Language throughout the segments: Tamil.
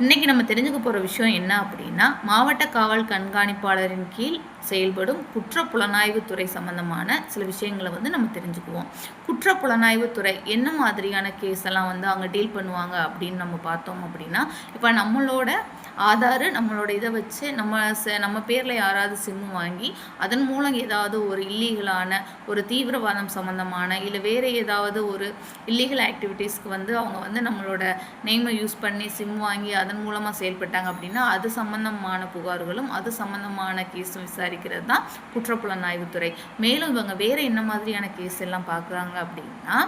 இன்றைக்கி நம்ம தெரிஞ்சுக்க போகிற விஷயம் என்ன அப்படின்னா மாவட்ட காவல் கண்காணிப்பாளரின் கீழ் செயல்படும் குற்ற புலனாய்வுத்துறை சம்பந்தமான சில விஷயங்களை வந்து நம்ம தெரிஞ்சுக்குவோம். குற்ற புலனாய்வுத்துறை என்ன மாதிரியான கேஸ் எல்லாம் வந்து அவங்க டீல் பண்ணுவாங்க அப்படின்னு நம்ம பார்த்தோம் அப்படின்னா இப்போ நம்மளோட ஆதார் நம்மளோட இதை வச்சு நம்ம ச- நம்ம பேரில் யாராவது சிம்மு வாங்கி அதன் மூலம் ஏதாவது ஒரு இல்லீகலான ஒரு தீவிரவாதம் சம்மந்தமான இல்லை வேறு ஏதாவது ஒரு இல்லீகல் ஆக்டிவிட்டீஸ்க்கு வந்து அவங்க வந்து நம்மளோட நேமை யூஸ் பண்ணி சிம் வாங்கி அதன் மூலமாக செயல்பட்டாங்க அப்படின்னா அது சம்பந்தமான புகார்களும் அது சம்பந்தமான கேஸும் விசாரிக்கிறது தான் குற்றப்புலனாய்வுத்துறை மேலும் இவங்க வேறு என்ன மாதிரியான கேஸ் எல்லாம் பார்க்குறாங்க அப்படின்னா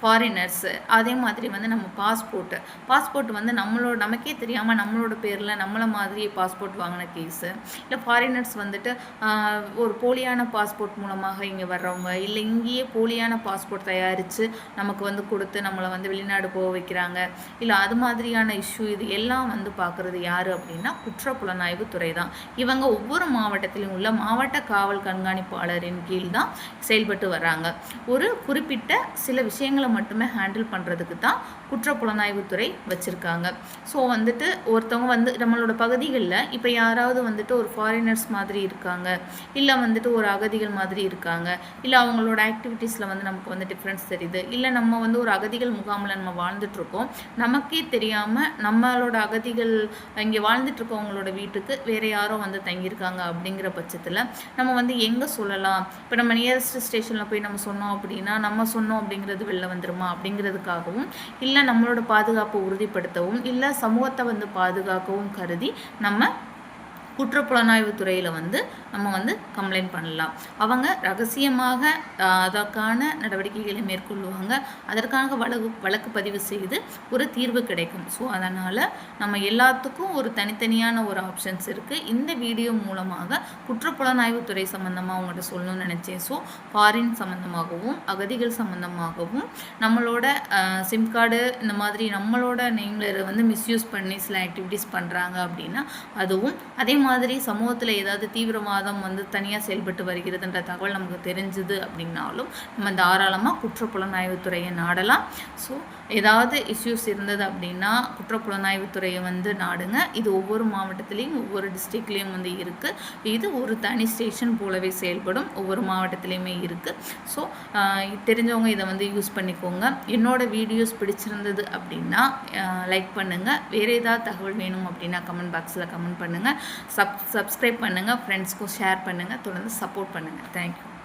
ஃபாரினர்ஸ் அதே மாதிரி வந்து நம்ம பாஸ்போர்ட்டு பாஸ்போர்ட் வந்து நம்மளோட நமக்கே தெரியாமல் நம்மளோட பேரில் நம்மளை மாதிரியே பாஸ்போர்ட் வாங்கின கேஸு இல்லை ஃபாரினர்ஸ் வந்துட்டு ஒரு போலியான பாஸ்போர்ட் மூலமாக இங்கே வர்றவங்க இல்லை இங்கேயே போலியான பாஸ்போர்ட் தயாரித்து நமக்கு வந்து கொடுத்து நம்மளை வந்து வெளிநாடு போக வைக்கிறாங்க. இல்லை அது மாதிரியான இஷ்யூ இது எல்லாம் வந்து பார்க்குறது யார் அப்படின்னா குற்ற புலனாய்வு துறை தான் இவங்க ஒவ்வொரு மாவட்டத்திலும் உள்ள மாவட்ட காவல் கண்காணிப்பாளரின் கீழ் தான் செயல்பட்டு வர்றாங்க. ஒரு குறிப்பிட்ட சில விஷயங்களை மட்டுமே ஹேண்டில் பண்ணுறதுக்கு தான் குற்ற புலனாய்வுத்துறை வச்சுருக்காங்க. ஸோ வந்துட்டு ஒருத்தவங்க வந்து நம்மளோட பகுதிகளில் இப்போ யாராவது வந்துட்டு ஒரு ஃபாரினர்ஸ் மாதிரி இருக்காங்க. இல்லை வந்துட்டு ஒரு அகதிகள் மாதிரி இருக்காங்க. இல்லை அவங்களோட ஆக்டிவிட்டீஸில் வந்து நமக்கு வந்து டிஃப்ரென்ஸ் தெரியுது. இல்லை நம்ம வந்து ஒரு அகதிகள் முகாமில் நம்ம வாழ்ந்துட்டுருக்கோம் நமக்கே தெரியாமல் நம்மளோட அகதிகள் இங்கே வாழ்ந்துட்டுருக்கவங்களோட வீட்டுக்கு வேறு யாரோ வந்து தங்கியிருக்காங்க அப்படிங்கிற பட்சத்தில் நம்ம வந்து எங்கே சொல்லலாம்? இப்போ நம்ம நியரஸ்ட் ஸ்டேஷனில் போய் நம்ம சொன்னோம் அப்படின்னா நம்ம சொன்னோம் அப்படிங்கிறது வெளில வந்துருமா? அப்படிங்கிறதுக்காகவும் இல்லை நம்மளோட பாதுகாப்பை உறுதிப்படுத்தவும் இல்லை சமூகத்தை வந்து பாதுகாக்கவும் கருதி நம்ம குற்றப்புலனாய்வு துறையில் வந்து நம்ம வந்து கம்ப்ளைண்ட் பண்ணலாம். அவங்க ரகசியமாக அதற்கான நடவடிக்கைகளை மேற்கொள்ளுவாங்க. அதற்காக வழக்கு வழக்கு பதிவு செய்து ஒரு தீர்வு கிடைக்கும். ஸோ அதனால் நம்ம எல்லாத்துக்கும் ஒரு தனித்தனியான ஒரு ஆப்ஷன்ஸ் இருக்குது இந்த வீடியோ மூலமாக குற்றப்புலனாய்வு துறை சம்மந்தமாக அவங்கள்ட்ட சொல்லணும்னு நினச்சேன். ஸோ ஃபாரின் சம்மந்தமாகவும் அகதிகள் சம்மந்தமாகவும் நம்மளோட சிம் கார்டு இந்த மாதிரி நம்மளோட நேமில் வந்து மிஸ்யூஸ் பண்ணி சில ஆக்டிவிட்டீஸ் பண்ணுறாங்க அப்படின்னா அதுவும் அதே மாதிரி சமூகத்தில் ஏதாவது தீவிரவாதம் வந்து தனியாக செயல்பட்டு வருகிறதுன்ற தகவல் நமக்கு தெரிஞ்சுது அப்படின்னாலும் நம்ம தாராளமாக குற்றப்புலனாய்வுத்துறையை நாடலாம். ஸோ ஏதாவது இஷ்யூஸ் இருந்தது அப்படின்னா குற்றப்புலனாய்வுத்துறையை வந்து நாடுங்க. இது ஒவ்வொரு மாவட்டத்துலேயும் ஒவ்வொரு டிஸ்ட்ரிக்ட்லேயும் வந்து இருக்குது இது ஒரு தனி ஸ்டேஷன் போலவே செயல்படும். ஒவ்வொரு மாவட்டத்துலேயுமே இருக்குது ஸோ தெரிஞ்சவங்க இதை வந்து யூஸ் பண்ணிக்கோங்க. என்னோடய வீடியோஸ் பிடிச்சிருந்தது அப்படின்னா லைக் பண்ணுங்கள் வேறு ஏதாவது தகவல் வேணும் அப்படின்னா கமெண்ட் பாக்ஸில் கமெண்ட் பண்ணுங்கள் சப் சப்ஸ்கிரைப் பண்ணுங்கள் ஃப்ரெண்ட்ஸ்க்கும் ஷேர் பண்ணுங்கள் தொடர்ந்து சப்போர்ட் பண்ணுங்கள் தேங்க்யூ